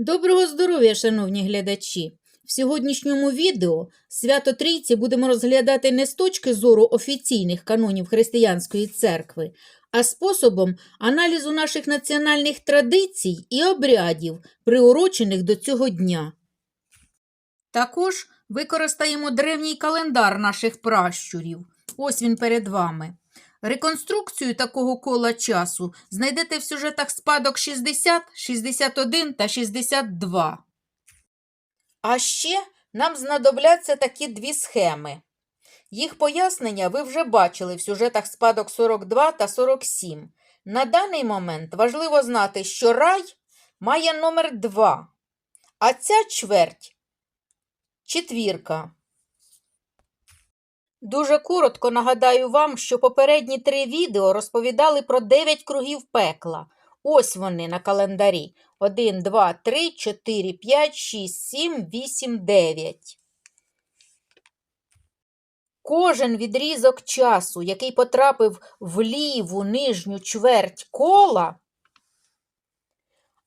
Доброго здоров'я, шановні глядачі! В сьогоднішньому відео свято Трійці будемо розглядати не з точки зору офіційних канонів християнської церкви, а способом аналізу наших національних традицій і обрядів, приурочених до цього дня. Також використаємо древній календар наших пращурів. Ось він перед вами. Реконструкцію такого кола часу знайдете в сюжетах спадок 60, 61 та 62. А ще нам знадобляться такі дві схеми. Їх пояснення ви вже бачили в сюжетах спадок 42 та 47. На даний момент важливо знати, що рай має номер 2, а ця чверть четвірка. Дуже коротко нагадаю вам, що попередні три відео розповідали про 9 кругів пекла. Ось вони на календарі. 1, 2, 3, 4, 5, 6, 7, 8, 9. Кожен відрізок часу, який потрапив в ліву нижню чверть кола,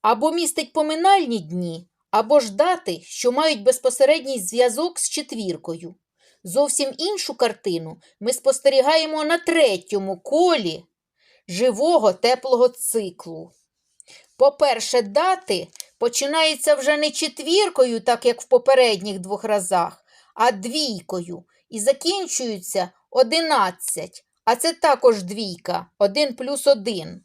або містить поминальні дні, або ж дати, що мають безпосередній зв'язок з четвіркою. Зовсім іншу картину ми спостерігаємо на третьому колі живого теплого циклу. По-перше, дати починаються вже не четвіркою, так як в попередніх двох разах, а двійкою, і закінчуються 11, а це також двійка, 1 плюс 1.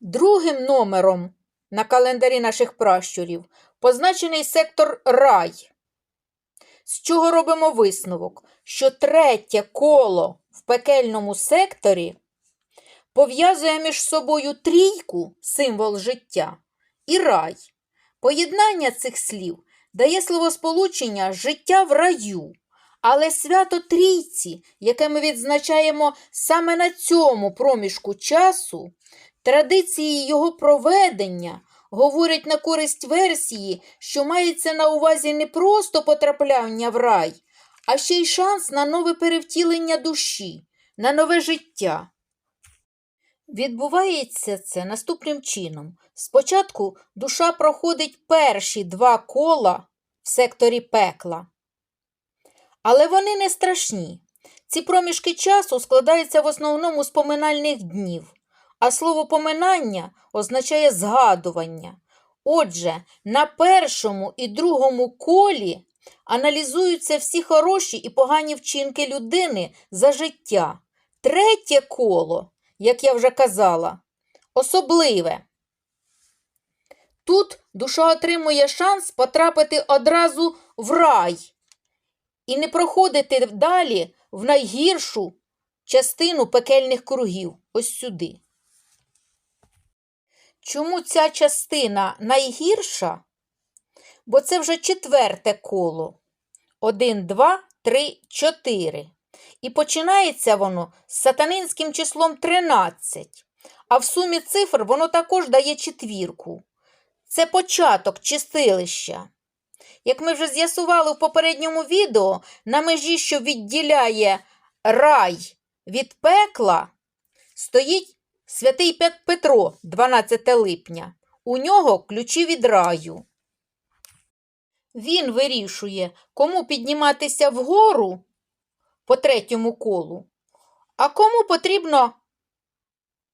Другим номером на календарі наших пращурів позначений сектор рай. З чого робимо висновок, що третє коло в пекельному секторі пов'язує між собою трійку, символ життя, і рай. Поєднання цих слів дає словосполучення життя в раю, але свято трійці, яке ми відзначаємо саме на цьому проміжку часу, традиції його проведення говорять на користь версії, що мається на увазі не просто потрапляння в рай, а ще й шанс на нове перевтілення душі, на нове життя. Відбувається це наступним чином. Спочатку душа проходить перші два кола в секторі пекла. Але вони не страшні. Ці проміжки часу складаються в основному з поминальних днів, а слово поминання означає згадування. Отже, на першому і другому колі аналізуються всі хороші і погані вчинки людини за життя. Третє коло, як я вже казала, особливе. Тут душа отримує шанс потрапити одразу в рай і не проходити далі в найгіршу частину пекельних кругів, ось сюди. Чому ця частина найгірша? Бо це вже четверте коло. 1, 2, 3, 4. І починається воно з сатанинським числом 13. А в сумі цифр воно також дає четвірку. Це початок чистилища. Як ми вже з'ясували в попередньому відео, на межі, що відділяє рай від пекла, стоїть святий Петро 12 липня. У нього ключі від раю. Він вирішує, кому підніматися вгору по третьому колу, а кому потрібно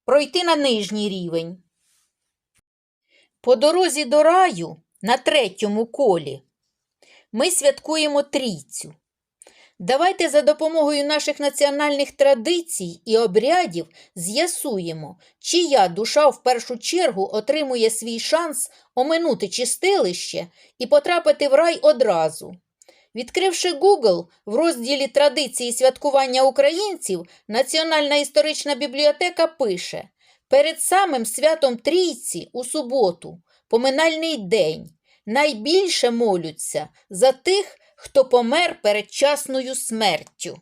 пройти на нижній рівень. По дорозі до раю на третьому колі ми святкуємо трійцю. Давайте за допомогою наших національних традицій і обрядів з'ясуємо, чия душа в першу чергу отримує свій шанс оминути чистилище і потрапити в рай одразу. Відкривши Google в розділі Традиції святкування українців, Національна історична бібліотека пише перед самим святом Трійці у суботу, поминальний день, найбільше молються за тих, хто помер передчасною смертю.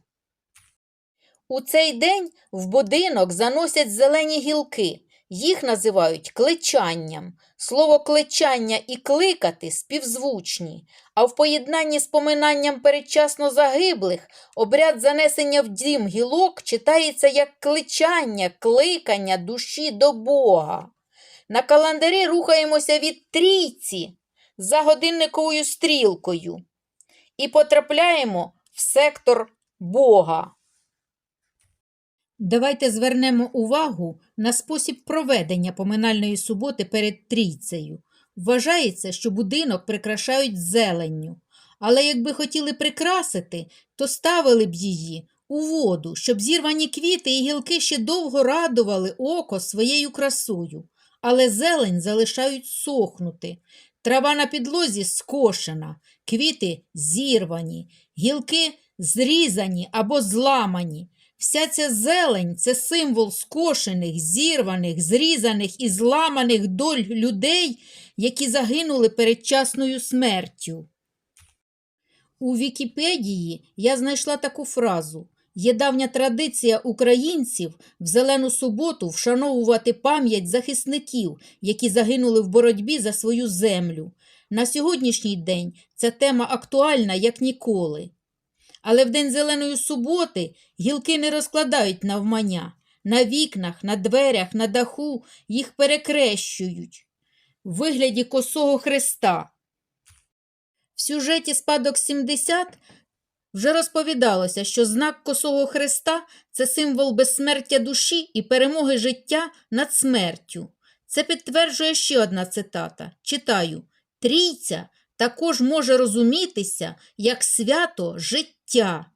У цей день в будинок заносять зелені гілки, їх називають кличанням. Слово кличання і кликати співзвучні, а в поєднанні з поминанням передчасно загиблих обряд занесення в дім гілок читається як кличання, кликання душі до Бога. на календарі рухаємося від трійці за годинниковою стрілкою і потрапляємо в сектор Бога. Давайте звернемо увагу на спосіб проведення поминальної суботи перед трійцею. Вважається, що будинок прикрашають зеленню, але якби хотіли прикрасити, то ставили б її у воду, щоб зірвані квіти і гілки ще довго радували око своєю красою, але зелень залишають сохнути. Трава на підлозі скошена, квіти зірвані, гілки зрізані або зламані. Вся ця зелень це символ скошених, зірваних, зрізаних і зламаних доль людей, які загинули передчасною смертю. У Вікіпедії я знайшла таку фразу. Є давня традиція українців в Зелену суботу вшановувати пам'ять захисників, які загинули в боротьбі за свою землю. На сьогоднішній день ця тема актуальна як ніколи. Але в день Зеленої суботи гілки не розкладають навмання. На вікнах, на дверях, на даху їх перекрещують в вигляді косого хреста. В сюжеті «Спадок 70» вже розповідалося, що знак косого хреста – це символ безсмертя душі і перемоги життя над смертю. Це підтверджує ще одна цитата. Читаю. Трійця також може розумітися як свято життя.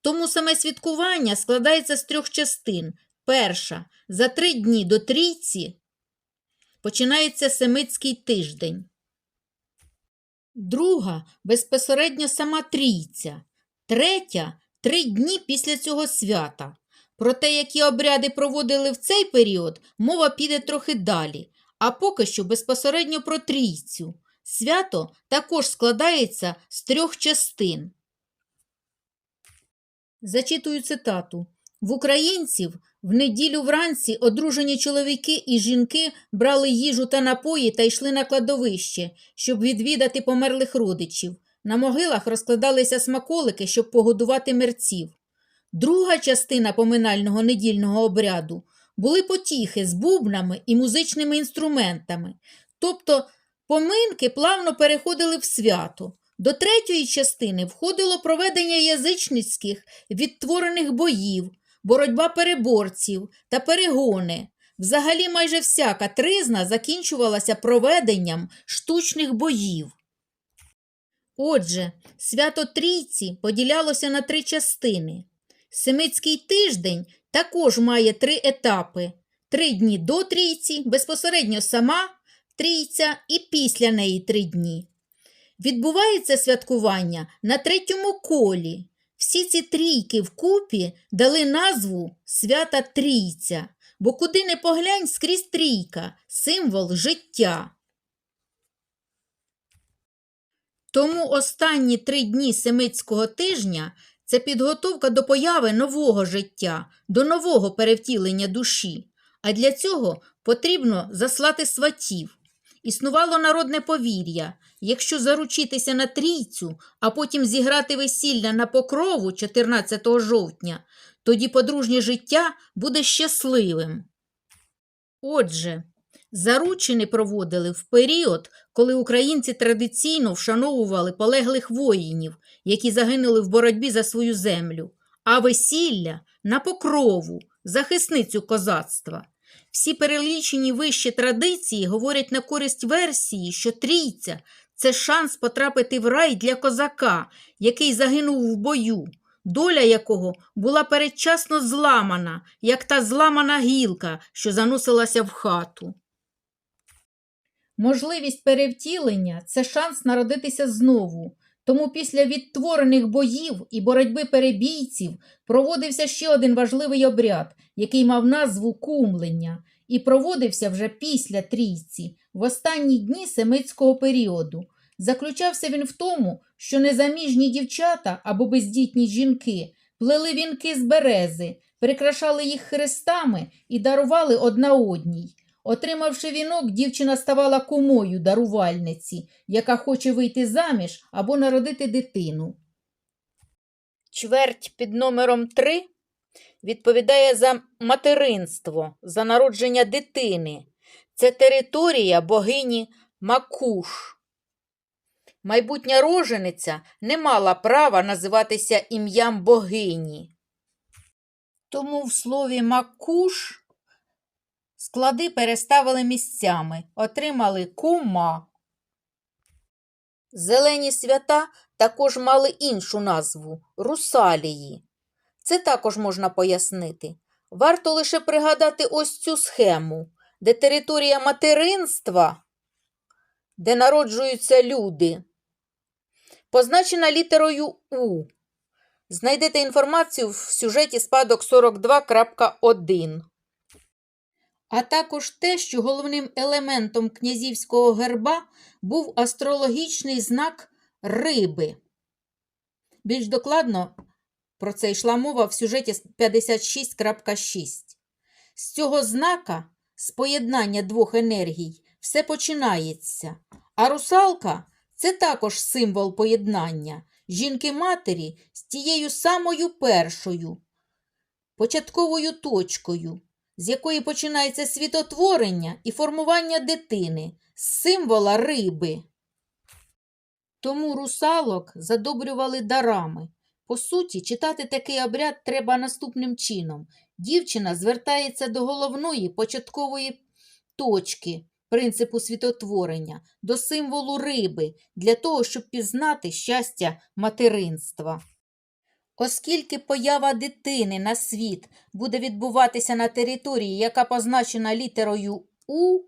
Тому саме святкування складається з трьох частин. Перша – за три дні до трійці починається Семитський тиждень. Друга – безпосередньо сама трійця. Третя – три дні після цього свята. Про те, які обряди проводили в цей період, мова піде трохи далі, а поки що безпосередньо про трійцю. Свято також складається з трьох частин. Зачитую цитату. В українців в неділю вранці одружені чоловіки і жінки брали їжу та напої та йшли на кладовище, щоб відвідати померлих родичів. На могилах розкладалися смаколики, щоб погодувати мерців. Друга частина поминального недільного обряду були потіхи з бубнами і музичними інструментами, тобто поминки плавно переходили в свято. До третьої частини входило проведення язичницьких відтворених боїв, боротьба переборців та перегони. Взагалі майже всяка тризна закінчувалася проведенням штучних боїв. Отже, свято Трійці поділялося на три частини. Семицький тиждень також має три етапи: три дні до трійці, безпосередньо сама трійця і після неї три дні. Відбувається святкування на третьому колі. Всі ці трійки вкупі дали назву свята Трійця, бо куди не поглянь скрізь трійка символ життя. Тому останні три дні семицького тижня це підготовка до появи нового життя, до нового перевтілення душі. А для цього потрібно заслати сватів. Існувало народне повір'я, якщо заручитися на трійцю, а потім зіграти весілля на покрову 14 жовтня, тоді подружнє життя буде щасливим. Отже, заручини проводили в період, коли українці традиційно вшановували полеглих воїнів, які загинули в боротьбі за свою землю, а весілля на покрову, захисницю козацтва. Всі перелічені вищі традиції говорять на користь версії, що трійця це шанс потрапити в рай для козака, який загинув в бою, доля якого була передчасно зламана, як та зламана гілка, що заносилася в хату. Можливість перевтілення це шанс народитися знову. Тому після відтворених боїв і боротьби перебійців проводився ще один важливий обряд, який мав назву кумлення, і проводився вже після трійці, в останні дні семитського періоду. Заключався він в тому, що незаміжні дівчата або бездітні жінки плели вінки з берези, прикрашали їх хрестами і дарували одна одній. Отримавши вінок, дівчина ставала кумою дарувальниці, яка хоче вийти заміж або народити дитину. Чверть під номером 3 відповідає за материнство, за народження дитини. це територія богині Макуш. Майбутня рожениця не мала права називатися ім'ям богині. Тому в слові Макуш склади переставили місцями, отримали кума. Зелені свята також мали іншу назву русалії. Це також можна пояснити. Варто лише пригадати ось цю схему, де територія материнства, де народжуються люди, позначена літерою У. Знайдете інформацію в сюжеті спадок 42.1. А також те, що головним елементом князівського герба був астрологічний знак риби. Більш докладно про це йшла мова в сюжеті 56.6. З цього знака, з поєднання двох енергій, все починається. А русалка це також символ поєднання жінки-матері з тією самою першою, початковою точкою, з якої починається світотворення і формування дитини, з символа риби. Тому русалок задобрювали дарами. По суті, читати такий обряд треба наступним чином. Дівчина звертається до головної початкової точки принципу світотворення, до символу риби, для того, щоб пізнати щастя материнства. Оскільки поява дитини на світ буде відбуватися на території, яка позначена літерою У,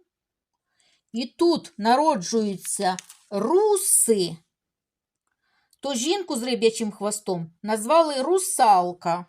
і тут народжуються руси, то жінку з риб'ячим хвостом назвали русалка.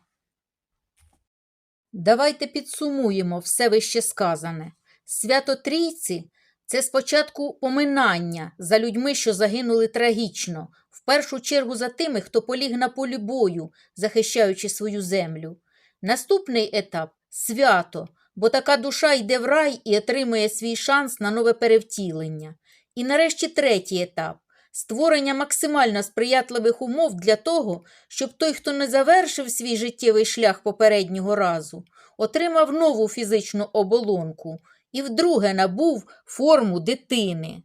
Давайте підсумуємо все вище сказане. Свято Трійці – це спочатку поминання за людьми, що загинули трагічно, в першу чергу за тими, хто поліг на полі бою, захищаючи свою землю. Наступний етап свято, бо така душа йде в рай і отримує свій шанс на нове перевтілення. І нарешті третій етап створення максимально сприятливих умов для того, щоб той, хто не завершив свій життєвий шлях попереднього разу, отримав нову фізичну оболонку і вдруге набув форму дитини.